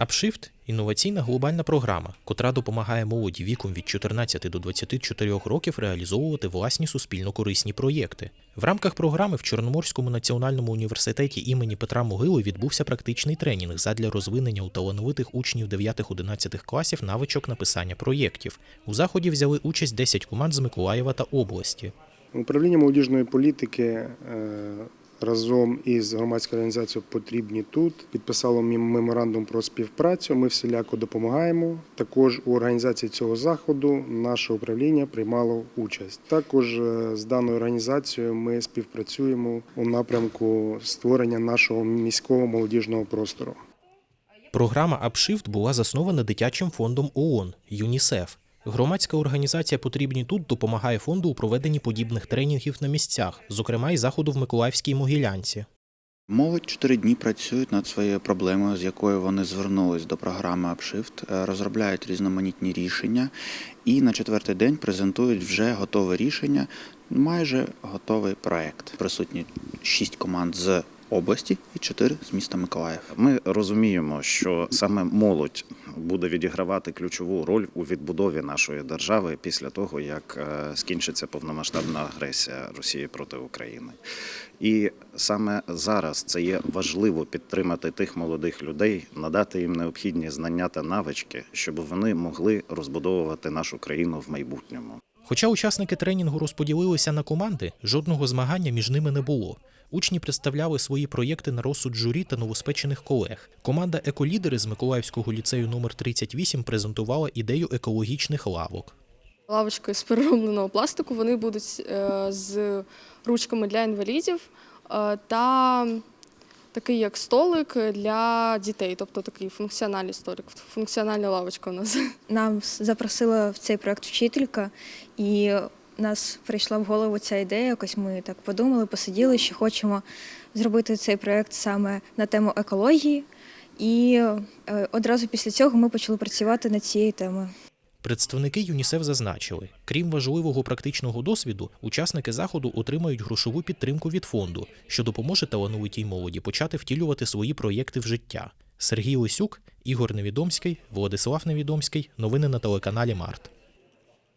Upshift – інноваційна глобальна програма, котра допомагає молоді віком від 14 до 24 років реалізовувати власні суспільно-корисні проєкти. В рамках програми в Чорноморському національному університеті імені Петра Могили відбувся практичний тренінг задля розвинення у талановитих учнів 9-11 класів навичок написання проєктів. У заході взяли участь 10 команд з Миколаєва та області. Управління молодіжної політики е, разом із громадською організацією Потрібні тут підписало меморандум про співпрацю. Ми всіляко допомагаємо. Також у організації цього заходу наше управління приймало участь. Також е, з даною організацією ми співпрацюємо у напрямку створення нашого міського молодіжного простору. Програма Upshift була заснована дитячим фондом ООН ЮНІСЕФ. Громадська організація Потрібні тут допомагає фонду у проведенні подібних тренінгів на місцях, зокрема й заходу в Миколаївській Могилянці. Молодь чотири дні працюють над своєю проблемою, з якою вони звернулись до програми Upshift, е, розробляють різноманітні рішення і на четвертий день презентують вже готове рішення, майже готовий проект. Присутні шість команд з області і чотири з міста Миколаїв. Ми розуміємо, що саме молодь буде відігравати ключову роль у відбудові нашої держави після того, як е, скінчиться повномасштабна агресія Росії проти України. І саме зараз це є важливо підтримати тих молодих людей, надати їм необхідні знання та навички, щоб вони могли розбудовувати нашу країну в майбутньому. Хоча учасники тренінгу розподілилися на команди, жодного змагання між ними не було. Учні представляли свої проєкти на розсуд журі та новоспечених колег. Команда Еколідери з Миколаївського ліцею номер 38 презентувала ідею екологічних лавок. Лавочки з переробленого пластику вони будуть е, з ручками для інвалідів е, та такий як столик для дітей, тобто такий функціональний столик, функціональна лавочка у нас. Нам запросила в цей проект вчителька, і нас прийшла в голову ця ідея. Якось ми так подумали, посиділи, що хочемо зробити цей проект саме на тему екології. І е, одразу після цього ми почали працювати над цією темою. Представники ЮНІСЕФ зазначили, крім важливого практичного досвіду, учасники заходу отримають грошову підтримку від фонду, що допоможе талановитій молоді почати втілювати свої проєкти в життя. Сергій Лисюк, Ігор Невідомський, Владислав Невідомський. Новини на телеканалі Март.